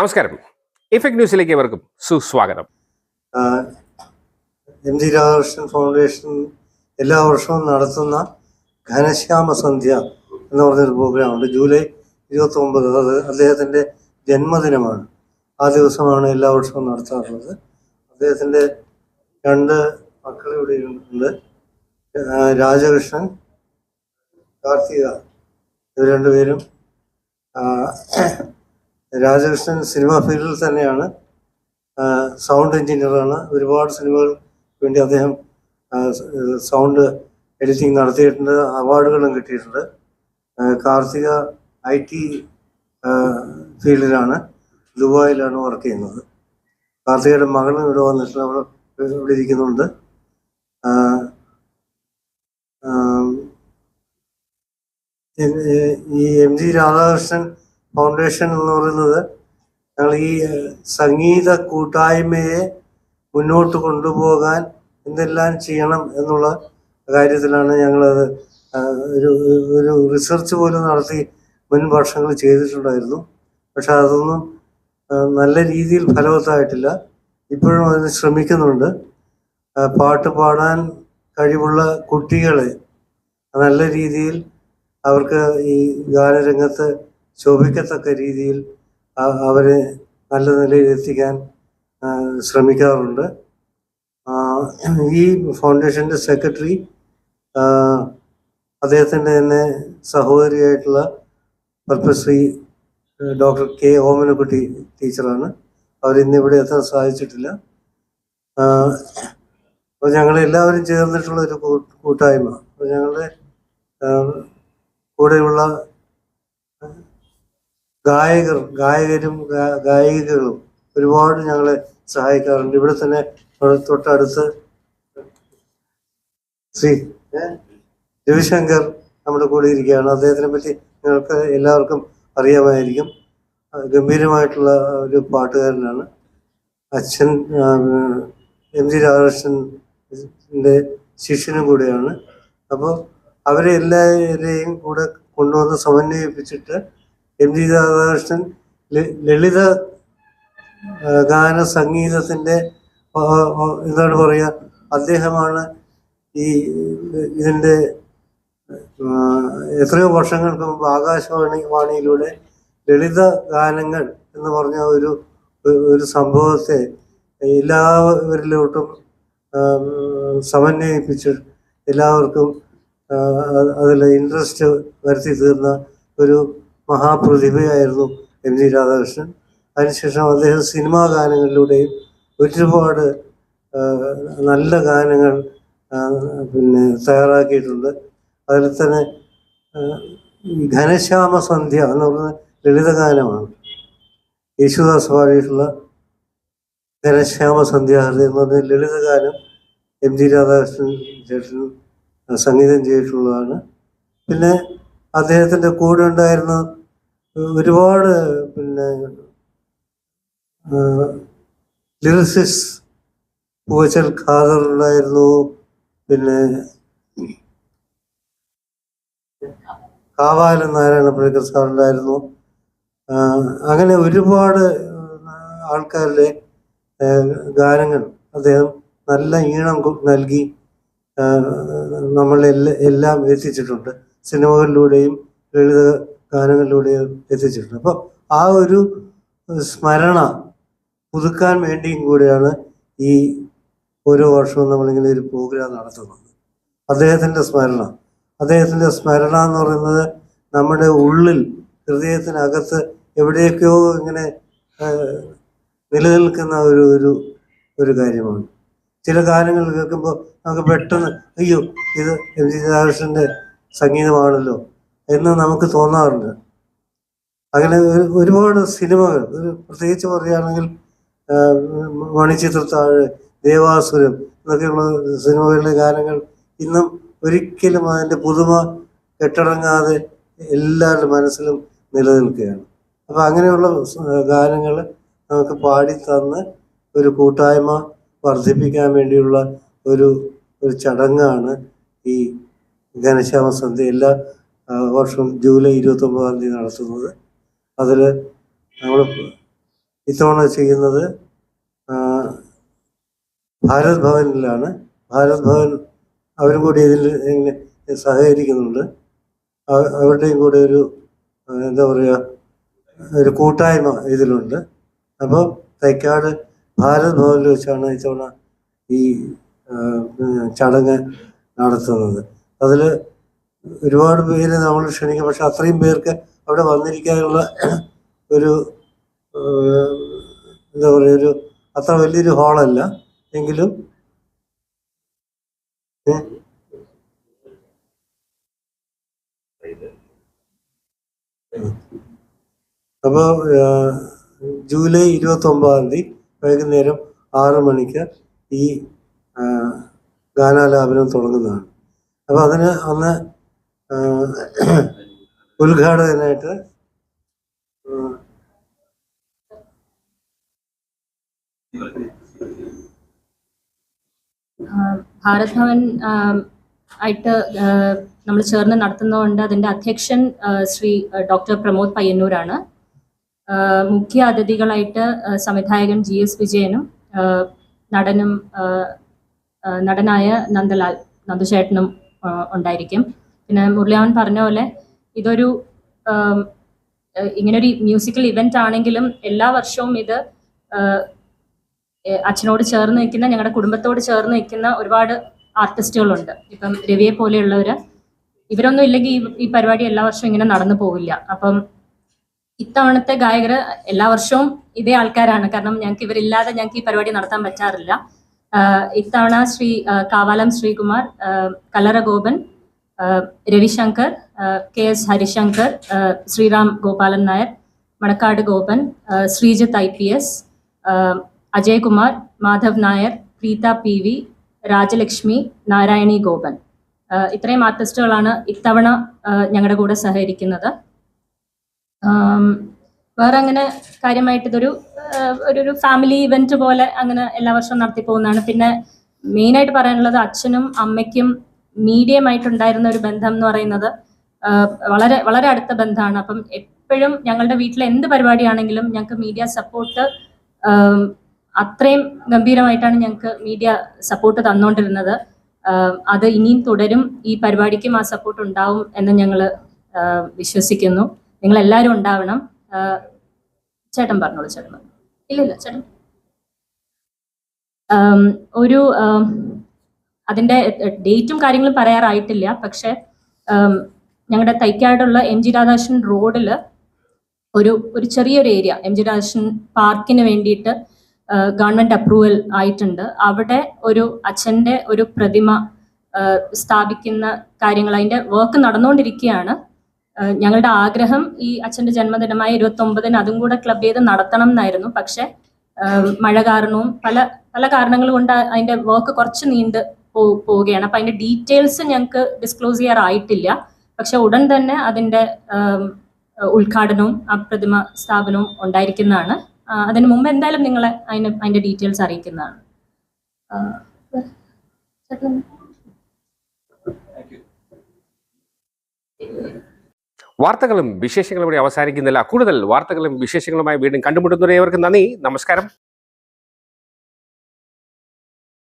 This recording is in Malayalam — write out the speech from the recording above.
നമസ്കാരം. ഇഫക്ട് ന്യൂസിലേക്ക് ഏവർക്കും സുസ്വാഗതം. എം ജി രാധാകൃഷ്ണൻ ഫൗണ്ടേഷൻ എല്ലാ വർഷവും നടത്തുന്ന ഘനശ്യാമ സന്ധ്യ എന്ന് പറഞ്ഞൊരു പ്രോഗ്രാമുണ്ട്. ജൂലൈ ഇരുപത്തി ഒമ്പത് അത് അദ്ദേഹത്തിന്റെ ജന്മദിനമാണ്. ആ ദിവസമാണ് എല്ലാ വർഷവും നടത്താറുള്ളത്. അദ്ദേഹത്തിന്റെ രണ്ട് മക്കൾ ഇവിടെ ഉണ്ട്. രാജകൃഷ്ണൻ കാർത്തിക ഇവർ രണ്ടുപേരും രാജകൃഷ്ണൻ സിനിമാ ഫീൽഡിൽ തന്നെയാണ്. സൗണ്ട് എഞ്ചിനീയറാണ്. ഒരുപാട് സിനിമകൾ വേണ്ടി അദ്ദേഹം സൗണ്ട് എഡിറ്റിംഗ് നടത്തിയിട്ടുണ്ട്. അവാർഡുകളും കിട്ടിയിട്ടുണ്ട്. കാർത്തിക ഐ ടി ഫീൽഡിലാണ്. ദുബായിലാണ് വർക്ക് ചെയ്യുന്നത്. കാർത്തികയുടെ മകളും ഇവിടെ വന്നിട്ട് അവിടെ ഇവിടെ ഇരിക്കുന്നുണ്ട്. ഈ എം ജി രാധാകൃഷ്ണൻ ഫൗണ്ടേഷൻ എന്ന് പറയുന്നത് ഞങ്ങൾ ഈ സംഗീത കൂട്ടായ്മയെ മുന്നോട്ട് കൊണ്ടുപോകാൻ എന്തെല്ലാം ചെയ്യണം എന്നുള്ള കാര്യത്തിലാണ് ഞങ്ങളത് ഒരു ഒരു റിസർച്ച് പോലും നടത്തി മുൻ വർഷങ്ങൾ ചെയ്തിട്ടുണ്ടായിരുന്നു. പക്ഷെ അതൊന്നും നല്ല രീതിയിൽ ഫലവത്തായിട്ടില്ല. ഇപ്പോഴും അതിന് ശ്രമിക്കുന്നുണ്ട്. പാട്ട് പാടാൻ കഴിവുള്ള കുട്ടികളെ നല്ല രീതിയിൽ അവർക്ക് ഈ ഗാനരംഗത്ത് ശോഭിക്കത്തക്ക രീതിയിൽ അവരെ നല്ല നിലയിൽ എത്തിക്കാൻ ശ്രമിക്കാറുണ്ട്. ഈ ഫൗണ്ടേഷന്റെ സെക്രട്ടറി അദ്ദേഹത്തിന്റെ തന്നെ സഹോദരിയായിട്ടുള്ള പത്മശ്രീ ഡോക്ടർ കെ ഓമനക്കുട്ടി ടീച്ചറാണ്. ഇവിടെ എത്താൻ സാധിച്ചിട്ടില്ല. അപ്പോൾ ഞങ്ങൾ എല്ലാവരും ചേർന്നിട്ടുള്ള ഒരു കൂട്ടായ്മ. അപ്പോൾ ഞങ്ങളുടെ കൂടെയുള്ള ഗായകർ ഗായകരും ഗായികകളും ഒരുപാട് ഞങ്ങളെ സഹായിക്കാറുണ്ട്. ഇവിടെ തന്നെ തൊട്ടടുത്ത് ശ്രീ? രവിശങ്കർ നമ്മുടെ കൂടെ ഇരിക്കുകയാണ്. അദ്ദേഹത്തിനെ പറ്റി നിങ്ങൾക്ക് എല്ലാവർക്കും അറിയാമായിരിക്കും. ഗംഭീരമായിട്ടുള്ള ഒരു പാട്ടുകാരനാണ്. അച്ഛൻ എം ജി രാധാകൃഷ്ണന്റെ ശിഷ്യനും കൂടെയാണ്. അപ്പോൾ അവരെ എല്ലാവരെയും കൂടെ കൊണ്ടുവന്ന് സമന്വയിപ്പിച്ചിട്ട് എം ജി രാധാകൃഷ്ണൻ ലളിത ഗാന സംഗീതത്തിന്റെ എന്താണ് പറയുക അദ്ദേഹമാണ് ഈ ഇതിന്റെ എത്രയോ വർഷങ്ങൾക്ക് മുമ്പ് ആകാശവാണി വാണിയിലൂടെ ലളിത ഗാനങ്ങൾ എന്ന് പറഞ്ഞ ഒരു ഒരു സംഭവത്തെ എല്ലാവരിലോട്ടും സമന്വയിപ്പിച്ച് എല്ലാവർക്കും അതിൽ ഇൻട്രസ്റ്റ് വരുത്തി തീർന്ന ഒരു മഹാപ്രതിഭയായിരുന്നു എം ജി രാധാകൃഷ്ണൻ. അതിനുശേഷം അദ്ദേഹം സിനിമാ ഗാനങ്ങളിലൂടെയും ഒരുപാട് നല്ല ഗാനങ്ങൾ പിന്നെ തയ്യാറാക്കിയിട്ടുണ്ട്. അതിൽ തന്നെ ഘനശ്യാമ സന്ധ്യ എന്ന് പറയുന്ന ലളിതഗാനമാണ്. യേശുദാസ് പാടിയിട്ടുള്ള ഘനശ്യാമ സന്ധ്യാഹൃതി എന്ന് പറഞ്ഞ ലളിതഗാനം എം ജി രാധാകൃഷ്ണൻ ചേട്ടൻ സംഗീതം ചെയ്തിട്ടുള്ളതാണ്. പിന്നെ അദ്ദേഹത്തിന്റെ കൂടെ ഉണ്ടായിരുന്ന ഒരുപാട് പിന്നെ ലിറിസിസ് പൂവച്ചൽ ഖാദർ ഉണ്ടായിരുന്നു. പിന്നെ കാവാലൻ നാരായണ പണിക്കർ സാർ ഉണ്ടായിരുന്നു. അങ്ങനെ ഒരുപാട് ആൾക്കാരുടെ ഗാനങ്ങൾ അദ്ദേഹം നല്ല ഈണം നൽകി നമ്മളെല്ലാം എല്ലാം എത്തിച്ചിട്ടുണ്ട്. സിനിമകളിലൂടെയും ലളിത ഗാനങ്ങളിലൂടെയും എത്തിച്ചിട്ടുണ്ട്. അപ്പോൾ ആ ഒരു സ്മരണ പുതുക്കാൻ വേണ്ടിയും കൂടിയാണ് ഈ ഓരോ വർഷവും നമ്മളിങ്ങനെ ഒരു പ്രോഗ്രാം നടത്തുന്നത്. അദ്ദേഹത്തിന്റെ സ്മരണ. അദ്ദേഹത്തിന്റെ സ്മരണ എന്ന് പറയുന്നത് നമ്മുടെ ഉള്ളിൽ ഹൃദയത്തിനകത്ത് എവിടെയൊക്കെയോ ഇങ്ങനെ നിലനിൽക്കുന്ന ഒരു ഒരു ഒരു കാര്യമാണ്. ചില ഗാനങ്ങൾ കേൾക്കുമ്പോൾ നമുക്ക് പെട്ടെന്ന് അയ്യോ ഇത് എം. ജി. രാധാകൃഷ്ണന്റെ സംഗീതമാണല്ലോ. എന്ന് നമുക്ക് തോന്നാറുണ്ട്. അങ്ങനെ ഒരുപാട് സിനിമകൾ ഒരു പ്രത്യേകിച്ച് പറയുകയാണെങ്കിൽ മണിച്ചിത്രത്താഴ് ദേവാസുരം എന്നൊക്കെയുള്ള സിനിമകളിലെ ഗാനങ്ങൾ ഇന്നും ഒരിക്കലും അതിന്റെ പുതുമ കെട്ടടങ്ങാതെ എല്ലാവരുടെ മനസ്സിലും നിലനിൽക്കുകയാണ്. അപ്പോൾ അങ്ങനെയുള്ള ഗാനങ്ങൾ നമുക്ക് പാടി തന്ന് ഒരു കൂട്ടായ്മ വർദ്ധിപ്പിക്കാൻ വേണ്ടിയുള്ള ഒരു ഒരു ചടങ്ങാണ് ഈ ഘനശ്യാമ സന്ധ്യ. എല്ലാ ആ, ജൂലൈ ഇരുപത്തൊമ്പതാം തീയതി നടത്തുന്നത്. അതിൽ നമ്മൾ ഇത്തവണ ചെയ്യുന്നത് ഭാരത് ഭവനിലാണ്. ഭാരത് ഭവൻ അവരും കൂടി ഇതിൽ സഹകരിക്കുന്നുണ്ട്. അവരുടെയും കൂടെ ഒരു എന്താ പറയുക ഒരു കൂട്ടായ്മ ഇതിലുണ്ട്. അപ്പോൾ തൈക്കാട് ഭാരത് ഭവനിൽ വെച്ചാണ് ഇത്തവണ ഈ ചടങ്ങ് നടത്തുന്നത്. അതിൽ ഒരുപാട് പേര് നമ്മൾ ക്ഷണിക്കും. പക്ഷെ അത്രയും പേർക്ക് അവിടെ വന്നിരിക്കാനുള്ള ഒരു എന്താ പറയുക ഒരു അത്ര വലിയൊരു ഹാളല്ല. എങ്കിലും? അപ്പോൾ ജൂലൈ ഇരുപത്തി ഒമ്പതാം തീയതി വൈകുന്നേരം ആറ് മണിക്ക് ഈ ഗാനാലാപനം തുടങ്ങുന്നതാണ്. അപ്പോൾ അതിന് അന്ന് ഉദ്ഘാടകനായിട്ട് ഭാരത് ഭവൻ ആയിട്ട് നമ്മൾ ചേർന്ന് നടത്തുന്നതുകൊണ്ട് അതിന്റെ അധ്യക്ഷൻ ശ്രീ ഡോക്ടർ പ്രമോദ് പയ്യന്നൂരാണ്. മുഖ്യ അതിഥികളായിട്ട് സംവിധായകൻ ജി എസ് വിജയനും നടനും നടനായ നന്ദലാൽ നന്ദുചേട്ടനും ഉണ്ടായിരിക്കും. പിന്നെ മുരളിയാവൻ പറഞ്ഞ പോലെ ഇതൊരു ഇങ്ങനൊരു മ്യൂസിക്കൽ ഇവന്റ് ആണെങ്കിലും എല്ലാ വർഷവും ഇത് അച്ഛനോട് ചേർന്ന് നിൽക്കുന്ന ഞങ്ങളുടെ കുടുംബത്തോട് ചേർന്ന് നിൽക്കുന്ന ഒരുപാട് ആർട്ടിസ്റ്റുകളുണ്ട് ഇപ്പം രവിയെ പോലെയുള്ളവർ ഇവരൊന്നും ഇല്ലെങ്കിൽ ഈ പരിപാടി എല്ലാ വർഷവും ഇങ്ങനെ നടന്നു പോവില്ല. അപ്പം ഇത്തവണത്തെ ഗായകർ എല്ലാ വർഷവും ഇതേ ആൾക്കാരാണ്. കാരണം ഞങ്ങൾക്ക് ഇവരില്ലാതെ ഞങ്ങൾക്ക് ഈ പരിപാടി നടത്താൻ പറ്റാറില്ല. ഇത്തവണ Shri Kavalam Sreekumar Kalaragopan Ravishankar K S Harishankar Sreeram Gopalan Nair Manakkad Gopan Sreejith I P S Ajaykumar Madhav Nair Preetha P V Rajalakshmi Narayani Gopan. ഇത്രയും ആർട്ടിസ്റ്റുകളാണ് ഇത്തവണ ഞങ്ങളുടെ കൂടെ സഹകരിക്കുന്നത്. വേറെ അങ്ങനെ കാര്യമായിട്ട് ഇതൊരു ഒരു ഫാമിലി ഇവന്റ് പോലെ അങ്ങനെ എല്ലാ വർഷവും നടത്തി പോകുന്നതാണ് പിന്നെ മെയിനായിട്ട് പറയാനുള്ളത് അച്ഛനും അമ്മയ്ക്കും മീഡിയമായിട്ടുണ്ടായിരുന്ന ഒരു ബന്ധം എന്ന് പറയുന്നത് വളരെ വളരെ അടുത്ത ബന്ധമാണ്. അപ്പം എപ്പോഴും ഞങ്ങളുടെ വീട്ടിലെ എന്ത് പരിപാടിയാണെങ്കിലും ഞങ്ങൾക്ക് മീഡിയ സപ്പോർട്ട് അത്രയും ഗംഭീരമായിട്ടാണ് ഞങ്ങൾക്ക് മീഡിയ സപ്പോർട്ട് തന്നുകൊണ്ടിരുന്നത് അത് ഇനിയും തുടരും. ഈ പരിപാടിക്കും ആ സപ്പോർട്ട് ഉണ്ടാവും എന്ന് ഞങ്ങൾ വിശ്വസിക്കുന്നു. നിങ്ങൾ എല്ലാവരും ഉണ്ടാവണം ചേട്ടൻ പറഞ്ഞോളൂ ചേട്ടൻ. ഇല്ല ഇല്ല ചേട്ടൻ. ഒരു അതിന്റെ ഡേറ്റും കാര്യങ്ങളും പറയാറായിട്ടില്ല. പക്ഷെ ഞങ്ങളുടെ തൈക്കാടുള്ള എം ജി രാധാകൃഷ്ണൻ റോഡിൽ ഒരു ഒരു ചെറിയൊരു ഏരിയ എം ജി രാധാകൃഷ്ണൻ പാർക്കിന് വേണ്ടിയിട്ട് ഗവൺമെന്റ് അപ്രൂവൽ ആയിട്ടുണ്ട്. അവിടെ ഒരു അച്ഛന്റെ ഒരു പ്രതിമ സ്ഥാപിക്കുന്ന കാര്യങ്ങൾ അതിന്റെ വർക്ക് നടന്നുകൊണ്ടിരിക്കുകയാണ് ഞങ്ങളുടെ ആഗ്രഹം ഈ അച്ഛന്റെ ജന്മദിനമായ ഇരുപത്തി ഒമ്പതിന് അതും കൂടെ ക്ലബ് ചെയ്ത് നടത്തണം എന്നായിരുന്നു. പക്ഷെ മഴ കാരണവും പല പല കാരണങ്ങൾ കൊണ്ട് അതിന്റെ വർക്ക് കുറച്ച് നീണ്ട് പോവുകയാണ്. അപ്പൊ അതിന്റെ ഡീറ്റെയിൽസ് ഞങ്ങൾക്ക് ഡിസ്ക്ലോസ് ചെയ്യാറായിട്ടില്ല. പക്ഷെ ഉടൻ തന്നെ അതിന്റെ ഉദ്ഘാടനവും ആ പ്രതിമ സ്ഥാപനവും ഉണ്ടായിരിക്കുന്നതാണ്. അതിനു മുമ്പ് എന്തായാലും നിങ്ങളെ അതിന് അതിന്റെ ഡീറ്റെയിൽസ് അറിയിക്കുന്നതാണ്. വാർത്തകളും വിശേഷങ്ങളും അവസാനിക്കുന്നില്ല. കൂടുതൽ വാർത്തകളും വിശേഷങ്ങളുമായി വീണ്ടും കണ്ടുമുട്ടുന്നവരെ നന്ദി. നമസ്കാരം.